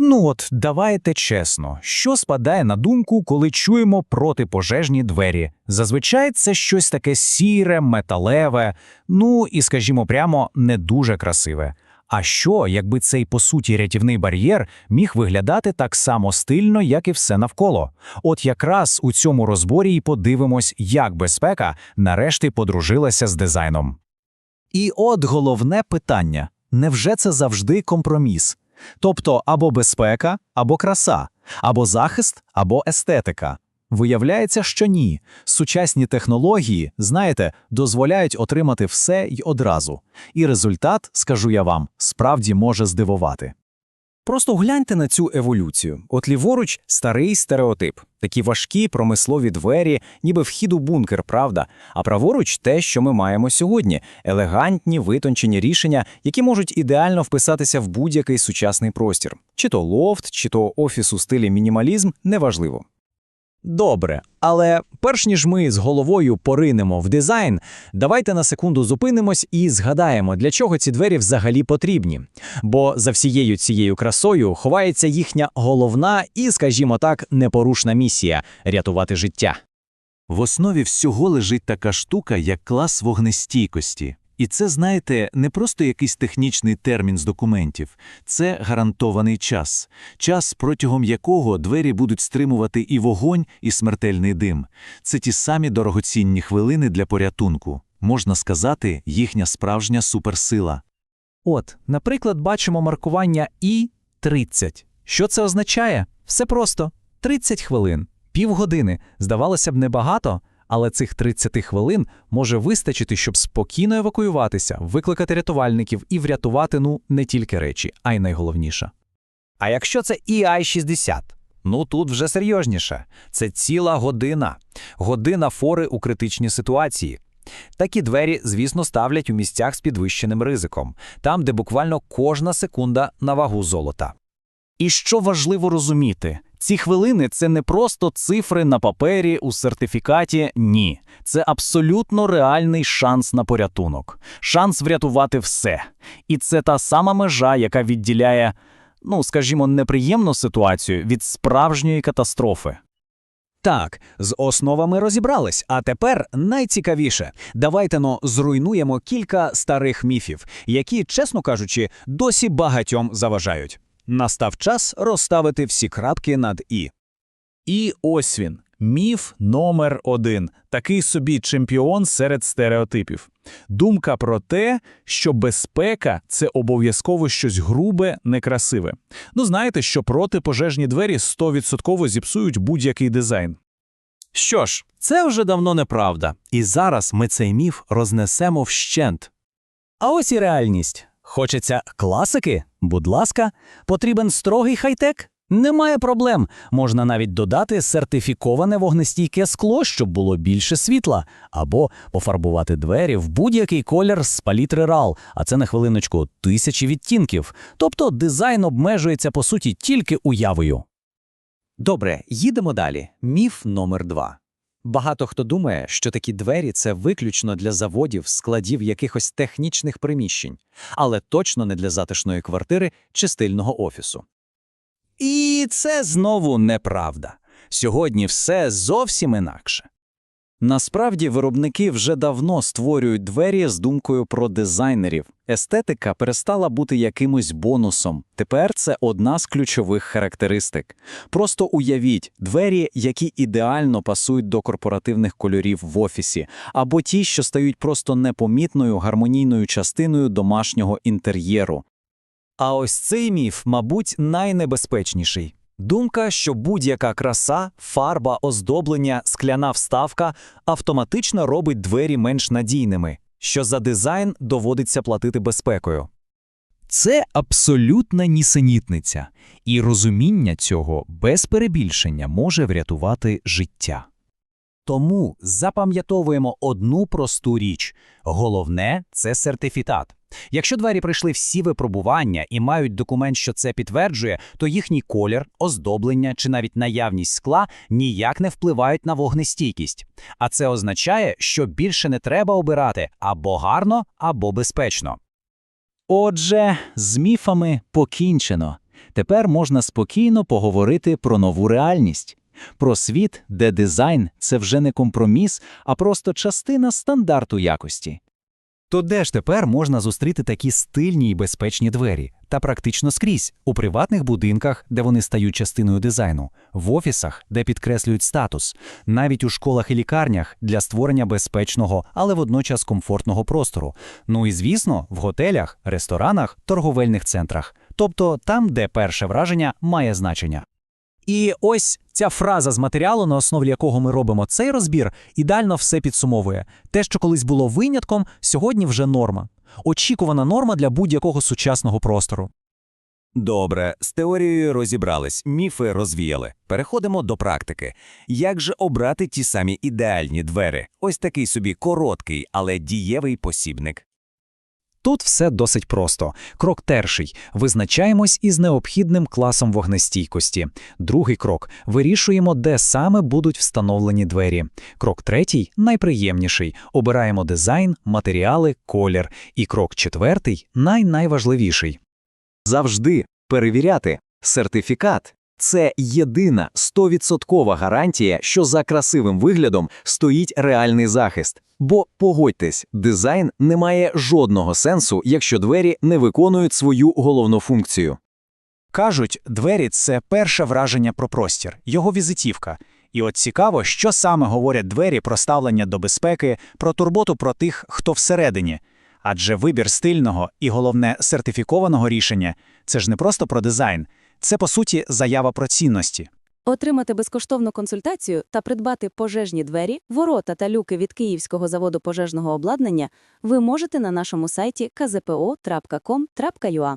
Ну от, давайте чесно, що спадає на думку, коли чуємо протипожежні двері? Зазвичай це щось таке сіре, металеве, ну і, скажімо прямо, не дуже красиве. А що, якби цей по суті рятівний бар'єр міг виглядати так само стильно, як і все навколо? От якраз у цьому розборі і подивимось, як безпека нарешті подружилася з дизайном. І от головне питання: невже це завжди компроміс? Тобто або безпека, або краса, або захист, або естетика. Виявляється, що ні. Сучасні технології, знаєте, дозволяють отримати все й одразу. І результат, скажу я вам, справді може здивувати. Просто гляньте на цю еволюцію. От ліворуч старий стереотип, такі важкі промислові двері, ніби вхід у бункер, правда. А праворуч те, що ми маємо сьогодні елегантні, витончені рішення, які можуть ідеально вписатися в будь-який сучасний простір. Чи то лофт, чи то офіс у стилі мінімалізм, неважливо. Добре, але перш ніж ми з головою поринемо в дизайн, давайте на секунду зупинимось і згадаємо, для чого ці двері взагалі потрібні. Бо за всією цією красою ховається їхня головна і, скажімо так, непорушна місія рятувати життя. В основі всього лежить така штука, як клас вогнестійкості. І це, знаєте, не просто якийсь технічний термін з документів, це гарантований час, час, протягом якого двері будуть стримувати і вогонь, і смертельний дим. Це ті самі дорогоцінні хвилини для порятунку. Можна сказати, їхня справжня суперсила. От, наприклад, бачимо маркування І-30. Що це означає? Все просто 30 хвилин, півгодини. Здавалося б, небагато, але цих 30 хвилин може вистачити, щоб спокійно евакуюватися, викликати рятувальників і врятувати ну не тільки речі, а й найголовніше. А якщо це EI-60? Ну тут вже серйозніше. Це ціла година. Година фори у критичній ситуації. Такі двері, звісно, ставлять у місцях з підвищеним ризиком, там, де буквально кожна секунда на вагу золота. І що важливо розуміти, ці хвилини це не просто цифри на папері у сертифікаті. Ні, це абсолютно реальний шанс на порятунок, шанс врятувати все. І це та сама межа, яка відділяє, ну скажімо, неприємну ситуацію від справжньої катастрофи. Так, з основами розібрались, а тепер найцікавіше. Давайте но зруйнуємо кілька старих міфів, які, чесно кажучи, досі багатьом заважають. Настав час розставити всі крапки над і. І ось він. Міф номер один, такий собі чемпіон серед стереотипів. Думка про те, що безпека це обов'язково щось грубе, некрасиве. Ну знаєте, що протипожежні двері 100% зіпсують будь-який дизайн. Що ж, це вже давно неправда, і зараз ми цей міф рознесемо вщент. А ось і реальність. Хочеться класики? Будь ласка, потрібен строгий хай-тек? Немає проблем. Можна навіть додати сертифіковане вогнестійке скло, щоб було більше світла, або пофарбувати двері в будь-який колір з палітри RAL, а це на хвилиночку тисячі відтінків. Тобто дизайн обмежується по суті тільки уявою. Добре, їдемо далі. Міф номер два. Багато хто думає, що такі двері це виключно для заводів, складів якихось технічних приміщень, але точно не для затишної квартири чи стильного офісу. І це знову неправда. Сьогодні все зовсім інакше. Насправді виробники вже давно створюють двері з думкою про дизайнерів. Естетика перестала бути якимось бонусом. Тепер це одна з ключових характеристик. Просто уявіть двері, які ідеально пасують до корпоративних кольорів в офісі, або ті, що стають просто непомітною гармонійною частиною домашнього інтер'єру. А ось цей міф, мабуть, найнебезпечніший. Думка, що будь-яка краса, фарба, оздоблення, скляна вставка автоматично робить двері менш надійними, що за дизайн доводиться платити безпекою. Це абсолютна нісенітниця, і розуміння цього без перебільшення може врятувати життя. Тому запам'ятовуємо одну просту річ: головне це сертифікат. Якщо двері пройшли всі випробування і мають документ, що це підтверджує, то їхній колір, оздоблення чи навіть наявність скла ніяк не впливають на вогнестійкість. А це означає, що більше не треба обирати або гарно, або безпечно. Отже, з міфами покінчено. Тепер можна спокійно поговорити про нову реальність. Про світ, де дизайн – це вже не компроміс, а просто частина стандарту якості. То де ж тепер можна зустріти такі стильні і безпечні двері? Та практично скрізь у приватних будинках, де вони стають частиною дизайну, в офісах, де підкреслюють статус, навіть у школах і лікарнях для створення безпечного, але водночас комфортного простору. Ну і звісно, в готелях, ресторанах, торговельних центрах, тобто там, де перше враження має значення. І ось ця фраза з матеріалу, на основі якого ми робимо цей розбір, ідеально все підсумовує. Те, що колись було винятком, сьогодні вже норма. Очікувана норма для будь-якого сучасного простору. Добре, з теорією розібрались, міфи розвіяли. Переходимо до практики. Як же обрати ті самі ідеальні двері? Ось такий собі короткий, але дієвий посібник. Тут все досить просто. Крок перший визначаємось із необхідним класом вогнестійкості. Другий крок вирішуємо, де саме будуть встановлені двері. Крок третій найприємніший. Обираємо дизайн, матеріали, колір. І крок четвертий най-найважливіший. Завжди перевіряти. Сертифікат це єдина 100% гарантія, що за красивим виглядом стоїть реальний захист. Бо погодьтесь, дизайн не має жодного сенсу, якщо двері не виконують свою головну функцію. Кажуть, двері це перше враження про простір, його візитівка. І от цікаво, що саме говорять двері про ставлення до безпеки, про турботу про тих, хто всередині. Адже вибір стильного і, головне, сертифікованого рішення це ж не просто про дизайн, це по суті заява про цінності. Отримати безкоштовну консультацію та придбати пожежні двері, ворота та люки від Київського заводу пожежного обладнання ви можете на нашому сайті kzpo.com.ua.